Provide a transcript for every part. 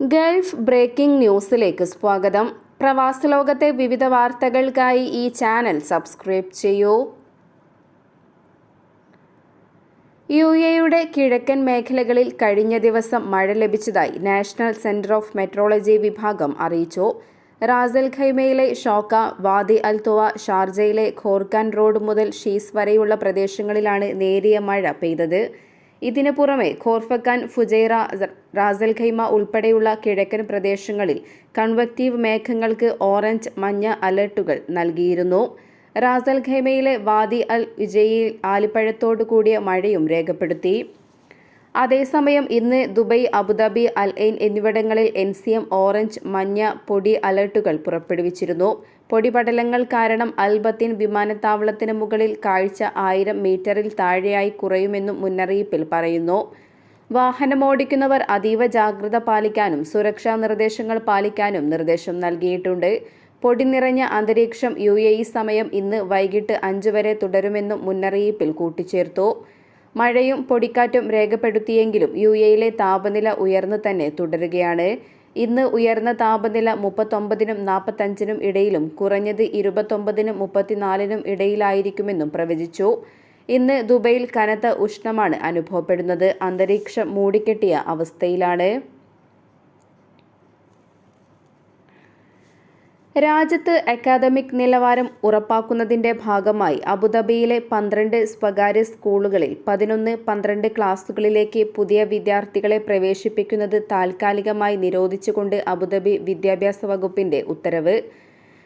Gulf breaking ന്യൂസിലേക്ക് സ്വാഗതം. പ്രവാസ ലോകത്തെ വിവിധ വാർത്തകൾക്കായി ഈ ചാനൽ സബ്സ്ക്രൈബ് ചെയ്യൂ. യു എയുടെ കിഴക്കൻ മേഖലകളിൽ കഴിഞ്ഞ ദിവസം മഴ ലഭിച്ചതായി നാഷണൽ സെന്റർ ഓഫ് മെട്രോളജി വിഭാഗം അറിയിച്ചു. റാസൽ ഖൈമയിലെ ഷോക്ക വാദി അൽ തുവ ഷാർജയിലെ ഖോർഖാൻ റോഡ് മുതൽ ഷീസ് വരെയുള്ള പ്രദേശങ്ങളിലാണ് നേരിയ മഴ പെയ്തത്. ഇതിനു പുറമെ ഖോർഫക്കാൻ ഫുജൈറ റാസൽ ഖൈമ ഉൾപ്പെടെയുള്ള കിഴക്കൻ പ്രദേശങ്ങളിൽ കൺവക്റ്റീവ് മേഘങ്ങൾക്ക് ഓറഞ്ച് മഞ്ഞ അലർട്ടുകൾ നൽകിയിരുന്നു. റാസൽ ഖൈമയിലെ വാദി അൽ വിജയിൽ ആലിപ്പഴത്തോടു കൂടിയ മഴയും രേഖപ്പെടുത്തി. അതേസമയം ഇന്ന് ദുബൈ അബുദാബി അൽ ഐൻ എന്നിവിടങ്ങളിൽ എൻ സി എം ഓറഞ്ച് മഞ്ഞ പൊടി അലർട്ടുകൾ പുറപ്പെടുവിച്ചിരുന്നു. പൊടിപടലങ്ങൾ കാരണം അൽബത്തിൻ വിമാനത്താവളത്തിന് മുകളിൽ കാഴ്ച ആയിരം മീറ്ററിൽ താഴെയായി കുറയുമെന്നും മുന്നറിയിപ്പിൽ പറയുന്നു. വാഹനമോടിക്കുന്നവർ അതീവ ജാഗ്രത പാലിക്കാനും സുരക്ഷാ നിർദ്ദേശങ്ങൾ പാലിക്കാനും നിർദ്ദേശം നൽകിയിട്ടുണ്ട്. പൊടി നിറഞ്ഞ അന്തരീക്ഷം യു എ ഇ സമയം ഇന്ന് വൈകിട്ട് അഞ്ച് വരെ തുടരുമെന്നും മുന്നറിയിപ്പിൽ കൂട്ടിച്ചേർത്തു. മഴയും പൊടിക്കാറ്റും രേഖപ്പെടുത്തിയെങ്കിലും യു എയിലെ താപനില ഉയർന്നു തന്നെ തുടരുകയാണ്. ഇന്ന് ഉയർന്ന താപനില മുപ്പത്തൊമ്പതിനും നാൽപ്പത്തഞ്ചിനും ഇടയിലും കുറഞ്ഞത് ഇരുപത്തൊമ്പതിനും മുപ്പത്തിനാലിനും ഇടയിലായിരിക്കുമെന്നും പ്രവചിച്ചു. ഇന്ന് ദുബൈയിൽ കനത്ത ഉഷ്ണമാണ് അനുഭവപ്പെടുന്നത്. അന്തരീക്ഷം മൂടിക്കെട്ടിയ അവസ്ഥയിലാണ്. രാജ്യത്ത് അക്കാദമിക് നിലവാരം ഉറപ്പാക്കുന്നതിന്റെ ഭാഗമായി അബുദാബിയിലെ പന്ത്രണ്ട് സ്വകാര്യ സ്കൂളുകളിൽ പതിനൊന്ന് പന്ത്രണ്ട് ക്ലാസുകളിലേക്ക് പുതിയ വിദ്യാർത്ഥികളെ പ്രവേശിപ്പിക്കുന്നത് താൽക്കാലികമായി നിരോധിച്ചുകൊണ്ട് അബുദാബി വിദ്യാഭ്യാസ വകുപ്പിന്റെ ഉത്തരവ്.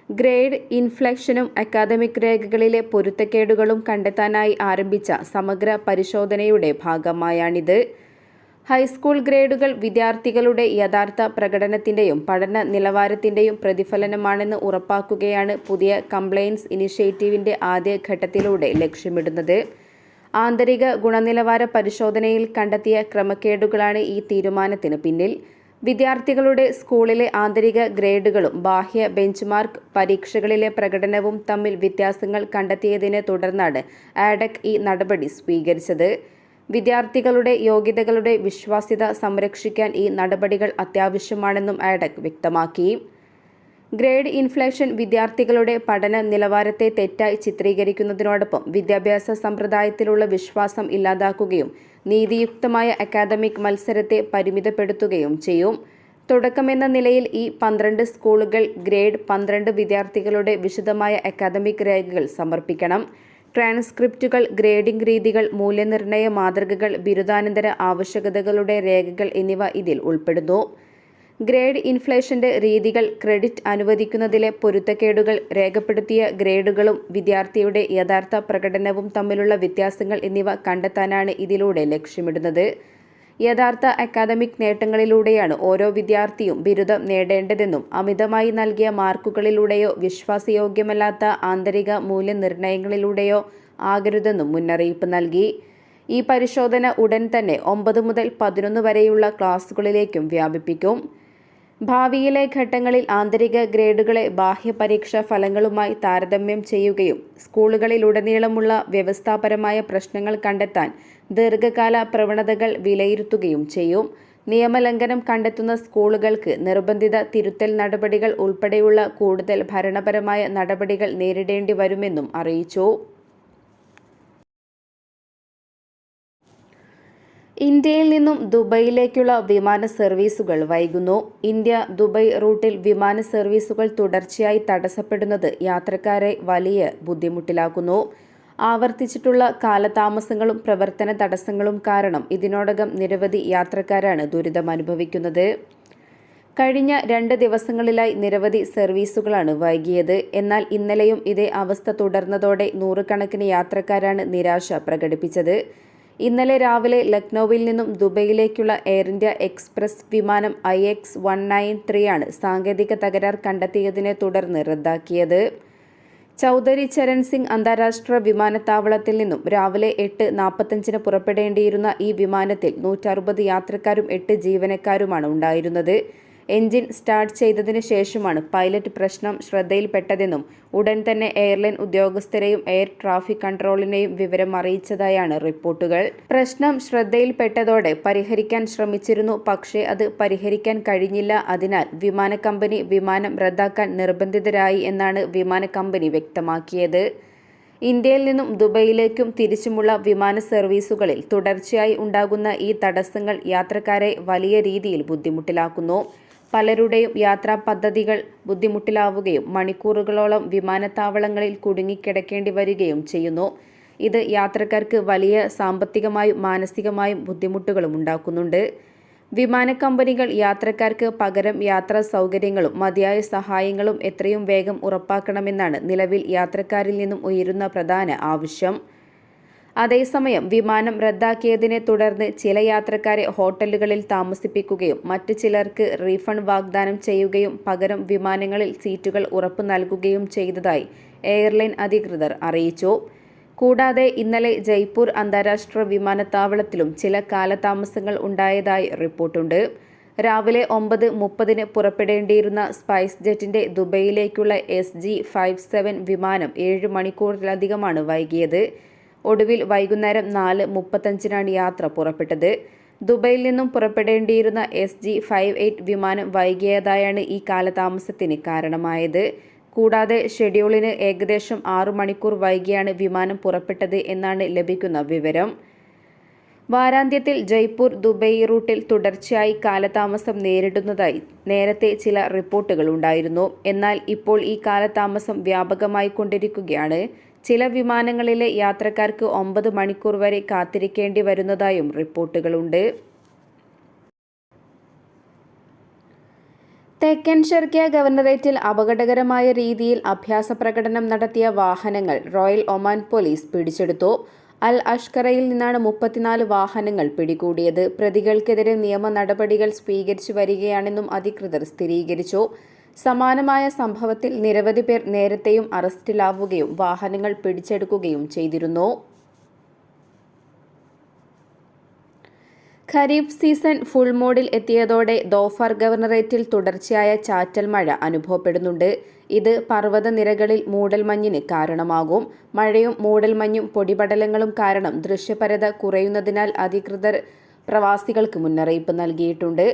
ഗ്രേഡ് ഇൻഫ്ലക്ഷനും അക്കാദമിക് രേഖകളിലെ പൊരുത്തക്കേടുകളും കണ്ടെത്താനായി ആരംഭിച്ച സമഗ്ര പരിശോധനയുടെ ഭാഗമായാണിത്. ഹൈസ്കൂൾ ഗ്രേഡുകൾ വിദ്യാർത്ഥികളുടെ യഥാർത്ഥ പ്രകടനത്തിന്റെയും പഠന നിലവാരത്തിന്റെയും പ്രതിഫലനമാണെന്ന് ഉറപ്പാക്കുകയാണ് പുതിയ കംപ്ലയൻസ് ഇനിഷ്യേറ്റീവിന്റെ ആദ്യ ഘട്ടത്തിലൂടെ ലക്ഷ്യമിടുന്നത്. ആന്തരിക ഗുണനിലവാര പരിശോധനയിൽ കണ്ടെത്തിയ ക്രമക്കേടുകളാണ് ഈ തീരുമാനത്തിന് പിന്നിൽ. വിദ്യാർത്ഥികളുടെ സ്കൂളിലെ ആന്തരിക ഗ്രേഡുകളും ബാഹ്യ ബെഞ്ച്മാർക്ക് പരീക്ഷകളിലെ പ്രകടനവും തമ്മിൽ വ്യത്യാസങ്ങൾ കണ്ടെത്തിയതിനെ തുടർന്നാണ് ആഡക് ഈ നടപടി സ്വീകരിച്ചത്. വിദ്യാർത്ഥികളുടെ യോഗ്യതകളുടെ വിശ്വാസ്യത സംരക്ഷിക്കാൻ ഈ നടപടികൾ അത്യാവശ്യമാണെന്നും ആഡക് വ്യക്തമാക്കി. ഗ്രേഡ് ഇൻഫ്ലേഷൻ വിദ്യാർത്ഥികളുടെ പഠന നിലവാരത്തെ തെറ്റായി ചിത്രീകരിക്കുന്നതിനോടൊപ്പം വിദ്യാഭ്യാസ സമ്പ്രദായത്തിലുള്ള വിശ്വാസം ഇല്ലാതാക്കുകയും നീതിയുക്തമായ അക്കാദമിക് മത്സരത്തെ പരിമിതപ്പെടുത്തുകയും ചെയ്യും. തുടക്കമെന്ന നിലയിൽ ഈ പന്ത്രണ്ട് സ്കൂളുകൾ ഗ്രേഡ് പന്ത്രണ്ട് വിദ്യാർത്ഥികളുടെ വിശദമായ അക്കാദമിക് രേഖകൾ സമർപ്പിക്കണം. ട്രാൻസ്ക്രിപ്റ്റുകൾ ഗ്രേഡിംഗ് രീതികൾ മൂല്യനിർണയ മാതൃകകൾ ബിരുദാനന്തര ആവശ്യകതകളുടെ രേഖകൾ എന്നിവ ഇതിൽ ഉൾപ്പെടുന്നു. ഗ്രേഡ് ഇൻഫ്ലേഷന്റെ രീതികൾ ക്രെഡിറ്റ് അനുവദിക്കുന്നതിലെ പൊരുത്തക്കേടുകൾ രേഖപ്പെടുത്തിയ ഗ്രേഡുകളും വിദ്യാർത്ഥിയുടെ യഥാർത്ഥ പ്രകടനവും തമ്മിലുള്ള വ്യത്യാസങ്ങൾ എന്നിവ കണ്ടെത്താനാണ് ഇതിലൂടെ ലക്ഷ്യമിടുന്നത്. യഥാർത്ഥ അക്കാദമിക് നേട്ടങ്ങളിലൂടെയാണ് ഓരോ വിദ്യാർത്ഥിയും ബിരുദം നേടേണ്ടതെന്നും അമിതമായി നൽകിയ മാർക്കുകളിലൂടെയോ വിശ്വാസയോഗ്യമല്ലാത്ത ആന്തരിക മൂല്യനിർണയങ്ങളിലൂടെയോ ആകരുതെന്നും മുന്നറിയിപ്പ് നൽകി. ഈ പരിശോധന ഉടൻ തന്നെ ഒമ്പത് മുതൽ പതിനൊന്ന് വരെയുള്ള ക്ലാസുകളിലേക്കും വ്യാപിപ്പിക്കും. ഭാവിയിലെ ഘട്ടങ്ങളിൽ ആന്തരിക ഗ്രേഡുകളെ ബാഹ്യ പരീക്ഷാ ഫലങ്ങളുമായി താരതമ്യം ചെയ്യുകയും സ്കൂളുകളിലുടനീളമുള്ള വ്യവസ്ഥാപരമായ പ്രശ്നങ്ങൾ കണ്ടെത്താൻ ദീർഘകാല പ്രവണതകൾ വിലയിരുത്തുകയും ചെയ്യും. നിയമലംഘനം കണ്ടെത്തുന്ന സ്കൂളുകൾക്ക് നിർബന്ധിത തിരുത്തൽ നടപടികൾ ഉൾപ്പെടെയുള്ള കൂടുതൽ ഭരണപരമായ നടപടികൾ നേരിടേണ്ടി വരുമെന്നും അറിയിച്ചു. ഇന്ത്യയിൽ നിന്നും ദുബൈയിലേക്കുള്ള വിമാന സർവീസുകൾ വൈകുന്നു. ഇന്ത്യ ദുബൈ റൂട്ടിൽ വിമാന സർവീസുകൾ തുടർച്ചയായി തടസ്സപ്പെടുന്നത് യാത്രക്കാരെ വലിയ ബുദ്ധിമുട്ടിലാക്കുന്നു. ആവർത്തിച്ചിട്ടുള്ള കാലതാമസങ്ങളും പ്രവർത്തന തടസ്സങ്ങളും കാരണം ഇതിനോടകം നിരവധി യാത്രക്കാരാണ് ദുരിതം അനുഭവിക്കുന്നത്. കഴിഞ്ഞ രണ്ട് ദിവസങ്ങളിലായി നിരവധി സർവീസുകളാണ് വൈകിയത്. എന്നാൽ ഇന്നലെയും ഇതേ അവസ്ഥ തുടർന്നതോടെ നൂറുകണക്കിന് യാത്രക്കാരാണ് നിരാശ പ്രകടിപ്പിച്ചത്. ഇന്നലെ രാവിലെ ലക്നൌവിൽ നിന്നും ദുബൈയിലേക്കുള്ള എയർ ഇന്ത്യ എക്സ്പ്രസ് വിമാനം I X one nine three ആണ് സാങ്കേതിക തകരാർ കണ്ടെത്തിയതിനെ തുടർന്ന് റദ്ദാക്കിയത്. ചൗധരി ചരൺ സിംഗ് അന്താരാഷ്ട്ര വിമാനത്താവളത്തിൽ നിന്നും രാവിലെ എട്ട് നാൽപ്പത്തഞ്ചിന് പുറപ്പെടേണ്ടിയിരുന്ന ഈ വിമാനത്തിൽ നൂറ്ററുപത് യാത്രക്കാരും എട്ട് ജീവനക്കാരുമാണ് ഉണ്ടായിരുന്നത്. എഞ്ചിൻ സ്റ്റാർട്ട് ചെയ്തതിനു ശേഷമാണ് പൈലറ്റ് പ്രശ്നം ശ്രദ്ധയിൽപ്പെട്ടതെന്നും ഉടൻ തന്നെ എയർലൈൻ ഉദ്യോഗസ്ഥരെയും എയർ ട്രാഫിക് കൺട്രോളിനെയും വിവരം അറിയിച്ചതായാണ് റിപ്പോർട്ടുകൾ. പ്രശ്നം ശ്രദ്ധയിൽപ്പെട്ടതോടെ പരിഹരിക്കാൻ ശ്രമിച്ചിരുന്നു പക്ഷേ അത് പരിഹരിക്കാൻ കഴിഞ്ഞില്ല. അതിനാൽ വിമാന കമ്പനി വിമാനം റദ്ദാക്കാൻ നിർബന്ധിതരായി എന്നാണ് വിമാന കമ്പനി വ്യക്തമാക്കിയത്. ഇന്ത്യയിൽ നിന്നും ദുബൈയിലേക്കും തിരിച്ചുമുള്ള വിമാന സർവീസുകളിൽ തുടർച്ചയായി ഉണ്ടാകുന്ന ഈ തടസ്സങ്ങൾ യാത്രക്കാരെ വലിയ രീതിയിൽ ബുദ്ധിമുട്ടിലാക്കുന്നു. പലരുടെയും യാത്രാ പദ്ധതികൾ ബുദ്ധിമുട്ടിലാവുകയും മണിക്കൂറുകളോളം വിമാനത്താവളങ്ങളിൽ കുടുങ്ങിക്കിടക്കേണ്ടി വരികയും ചെയ്യുന്നു. ഇത് യാത്രക്കാർക്ക് വലിയ സാമ്പത്തികമായും മാനസികമായും ബുദ്ധിമുട്ടുകളും ഉണ്ടാക്കുന്നുണ്ട്. വിമാന കമ്പനികൾ യാത്രക്കാർക്ക് പകരം യാത്രാ സൗകര്യങ്ങളും മതിയായ സഹായങ്ങളും എത്രയും വേഗം ഉറപ്പാക്കണമെന്നാണ് നിലവിൽ യാത്രക്കാരിൽ നിന്നും ഉയരുന്ന പ്രധാന ആവശ്യം. അതേസമയം വിമാനം റദ്ദാക്കിയതിനെ തുടർന്ന് ചില യാത്രക്കാരെ ഹോട്ടലുകളിൽ താമസിപ്പിക്കുകയും മറ്റു ചിലർക്ക് റീഫണ്ട് വാഗ്ദാനം ചെയ്യുകയും പകരം വിമാനങ്ങളിൽ സീറ്റുകൾ ഉറപ്പു നൽകുകയും ചെയ്തതായി എയർലൈൻ അധികൃതർ അറിയിച്ചു. കൂടാതെ ഇന്നലെ ജയ്പൂർ അന്താരാഷ്ട്ര വിമാനത്താവളത്തിലും ചില കാലതാമസങ്ങൾ ഉണ്ടായതായി റിപ്പോർട്ടുണ്ട്. രാവിലെ ഒമ്പത് മുപ്പതിന് പുറപ്പെടേണ്ടിയിരുന്ന സ്പൈസ് ജെറ്റിന്റെ ദുബൈയിലേക്കുള്ള എസ് ജി ഫൈവ് സെവൻ വിമാനം ഏഴ് മണിക്കൂറിലധികമാണ് വൈകിയത്. ഒടുവിൽ വൈകുന്നേരം നാല് മുപ്പത്തഞ്ചിനാണ് യാത്ര പുറപ്പെട്ടത്. ദുബൈയിൽ നിന്നും പുറപ്പെടേണ്ടിയിരുന്ന എസ് ജി ഫൈവ് എയ്റ്റ് വിമാനം വൈകിയതായാണ് ഈ കാലതാമസത്തിന് കാരണമായത്. കൂടാതെ ഷെഡ്യൂളിന് ഏകദേശം ആറു മണിക്കൂർ വൈകിയാണ് വിമാനം പുറപ്പെട്ടത് എന്നാണ് ലഭിക്കുന്ന വിവരം. വാരാന്ത്യത്തിൽ ജയ്പൂർ ദുബൈ റൂട്ടിൽ തുടർച്ചയായി കാലതാമസം നേരിടുന്നതായി നേരത്തെ ചില റിപ്പോർട്ടുകൾ ഉണ്ടായിരുന്നു. എന്നാൽ ഇപ്പോൾ ഈ കാലതാമസം വ്യാപകമായി കൊണ്ടിരിക്കുകയാണ്. ചില വിമാനങ്ങളിലെ യാത്രക്കാർക്ക് ഒമ്പത് മണിക്കൂർ വരെ കാത്തിരിക്കേണ്ടി വരുന്നതായും റിപ്പോർട്ടുകളുണ്ട്. തെക്കൻ ഷെർക്കിയ ഗവർണറേറ്റിൽ അപകടകരമായ രീതിയിൽ അഭ്യാസ പ്രകടനം നടത്തിയ വാഹനങ്ങൾ റോയൽ ഒമാൻ പോലീസ് പിടിച്ചെടുത്തു. അൽ അഷ്കറയിൽ നിന്നാണ് മുപ്പത്തിനാല് വാഹനങ്ങൾ പിടികൂടിയത്. പ്രതികൾക്കെതിരെ നിയമ നടപടികൾ സ്വീകരിച്ചു വരികയാണെന്നും അധികൃതർ സ്ഥിരീകരിച്ചു. സമാനമായ സംഭവത്തിൽ നിരവധി പേർ നേരത്തെയും അറസ്റ്റിലാവുകയും വാഹനങ്ങൾ പിടിച്ചെടുക്കുകയും ചെയ്തിരുന്നു. ഖരീഫ് സീസൺ ഫുൾ മോഡിൽ എത്തിയതോടെ ദോഫർ ഗവർണറേറ്റിൽ തുടർച്ചയായ ചാറ്റൽ മഴ അനുഭവപ്പെടുന്നുണ്ട്. ഇത് പർവതനിരകളിൽ മൂടൽമഞ്ഞിന് കാരണമാകും. മഴയും മൂടൽമഞ്ഞും പൊടിപടലങ്ങളും കാരണം ദൃശ്യപരത കുറയുന്നതിനാൽ അധികൃതർ പ്രവാസികൾക്ക് മുന്നറിയിപ്പ് നൽകിയിട്ടുണ്ട്.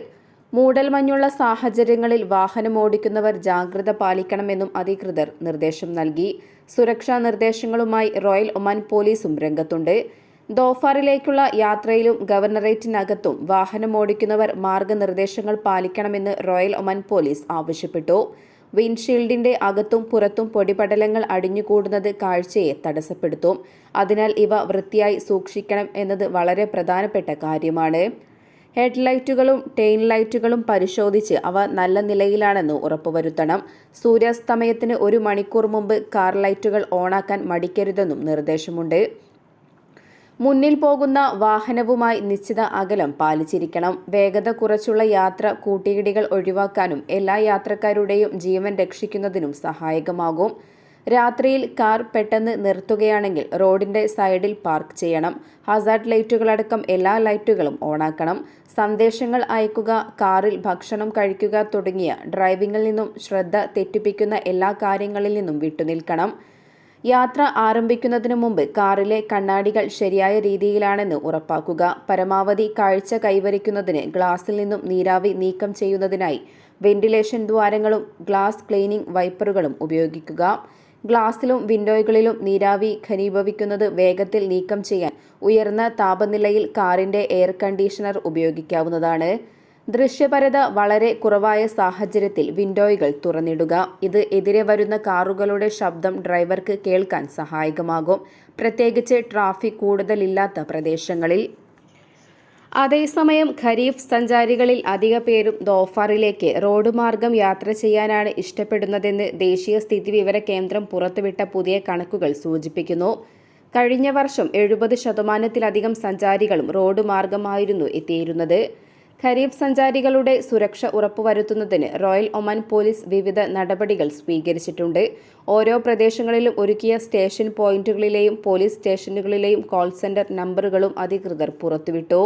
മൂടൽമഞ്ഞുള്ള സാഹചര്യങ്ങളിൽ വാഹനം ഓടിക്കുന്നവർ ജാഗ്രത പാലിക്കണമെന്നും അധികൃതർ നിർദ്ദേശം നൽകി. സുരക്ഷാ നിർദ്ദേശങ്ങളുമായി റോയൽ ഒമാൻ പോലീസും രംഗത്തുണ്ട്. ദോഫാറിലേക്കുള്ള യാത്രയിലും ഗവർണറേറ്റിനകത്തും വാഹനമോടിക്കുന്നവർ മാർഗനിർദ്ദേശങ്ങൾ പാലിക്കണമെന്ന് റോയൽ ഒമാൻ പോലീസ് ആവശ്യപ്പെട്ടു. വിൻഷീൽഡിന്റെ അകത്തും പുറത്തും പൊടിപടലങ്ങൾ അടിഞ്ഞുകൂടുന്നത് കാഴ്ചയെ തടസ്സപ്പെടുത്തും. അതിനാൽ ഇവ വൃത്തിയായി സൂക്ഷിക്കണം എന്നത് വളരെ പ്രധാനപ്പെട്ട കാര്യമാണ്. ഹെഡ്ലൈറ്റുകളും ടെയിൻ ലൈറ്റുകളും പരിശോധിച്ച് അവ നല്ല നിലയിലാണെന്ന് ഉറപ്പുവരുത്തണം. സൂര്യാസ്തമയത്തിന് ഒരു മണിക്കൂർ മുമ്പ് കാർ ലൈറ്റുകൾ ഓണാക്കാൻ മടിക്കരുതെന്നും നിർദ്ദേശമുണ്ട്. മുന്നിൽ പോകുന്ന വാഹനവുമായി നിശ്ചിത അകലം പാലിച്ചിരിക്കണം. വേഗത കുറച്ചുള്ള യാത്ര കൂട്ടിയിടികൾ ഒഴിവാക്കാനും എല്ലാ യാത്രക്കാരുടെയും ജീവൻ രക്ഷിക്കുന്നതിനും സഹായകമാകും. രാത്രിയിൽ കാർ പെട്ടെന്ന് നിർത്തുകയാണെങ്കിൽ റോഡിന്റെ സൈഡിൽ പാർക്ക് ചെയ്യണം. ഹസാർഡ് ലൈറ്റുകളടക്കം എല്ലാ ലൈറ്റുകളും ഓണാക്കണം. സന്ദേശങ്ങൾ അയക്കുക കാറിൽ ഭക്ഷണം കഴിക്കുക തുടങ്ങിയ ഡ്രൈവിംഗിൽ നിന്നും ശ്രദ്ധ തെറ്റിപ്പിക്കുന്ന എല്ലാ കാര്യങ്ങളിൽ നിന്നും വിട്ടുനിൽക്കണം. യാത്ര ആരംഭിക്കുന്നതിനു മുമ്പ് കാറിലെ കണ്ണാടികൾ ശരിയായ രീതിയിലാണെന്ന് ഉറപ്പാക്കുക. പരമാവധി കാഴ്ച കൈവരിക്കുന്നതിന് ഗ്ലാസിൽ നിന്നും നീരാവി നീക്കം ചെയ്യുന്നതിനായി വെന്റിലേഷൻ ദ്വാരങ്ങളും ഗ്ലാസ് ക്ലീനിംഗ് വൈപ്പറുകളും ഉപയോഗിക്കുക. ഗ്ലാസിലും വിൻഡോകളിലും നീരാവി ഘനീഭവിക്കുന്നത് വേഗത്തിൽ നീക്കം ചെയ്യാൻ ഉയർന്ന താപനിലയിൽ കാറിന്റെ എയർ കണ്ടീഷണർ ഉപയോഗിക്കാവുന്നതാണ്. ദൃശ്യപരത വളരെ കുറവായ സാഹചര്യത്തിൽ വിൻഡോകൾ തുറന്നിടുക. ഇത് എതിരെ വരുന്ന കാറുകളുടെ ശബ്ദം ഡ്രൈവർക്ക് കേൾക്കാൻ സഹായകമാകും. പ്രത്യേകിച്ച് ട്രാഫിക് കൂടുതലില്ലാത്ത പ്രദേശങ്ങളിൽ അതേസമയം ഖരീഫ് സഞ്ചാരികളിൽ അധിക പേരും ദോഫാറിലേക്ക് റോഡ് മാർഗം യാത്ര ചെയ്യാനാണ് ഇഷ്ടപ്പെടുന്നതെന്ന് ദേശീയ സ്ഥിതിവിവര കേന്ദ്രം പുറത്തുവിട്ട പുതിയ കണക്കുകൾ സൂചിപ്പിക്കുന്നു. കഴിഞ്ഞ വർഷം എഴുപത് ശതമാനത്തിലധികം സഞ്ചാരികളും റോഡ് മാർഗമായിരുന്നു എത്തിയിരുന്നത്. ഖരീഫ് സഞ്ചാരികളുടെ സുരക്ഷ ഉറപ്പുവരുത്തുന്നതിന് റോയൽ ഒമാൻ പോലീസ് വിവിധ നടപടികൾ സ്വീകരിച്ചിട്ടുണ്ട്. ഓരോ പ്രദേശങ്ങളിലും ഒരുക്കിയ സ്റ്റേഷൻ പോയിന്റുകളിലെയും പോലീസ് സ്റ്റേഷനുകളിലെയും കോൾ സെന്റർ നമ്പറുകളും അധികൃതർ പുറത്തുവിട്ടു.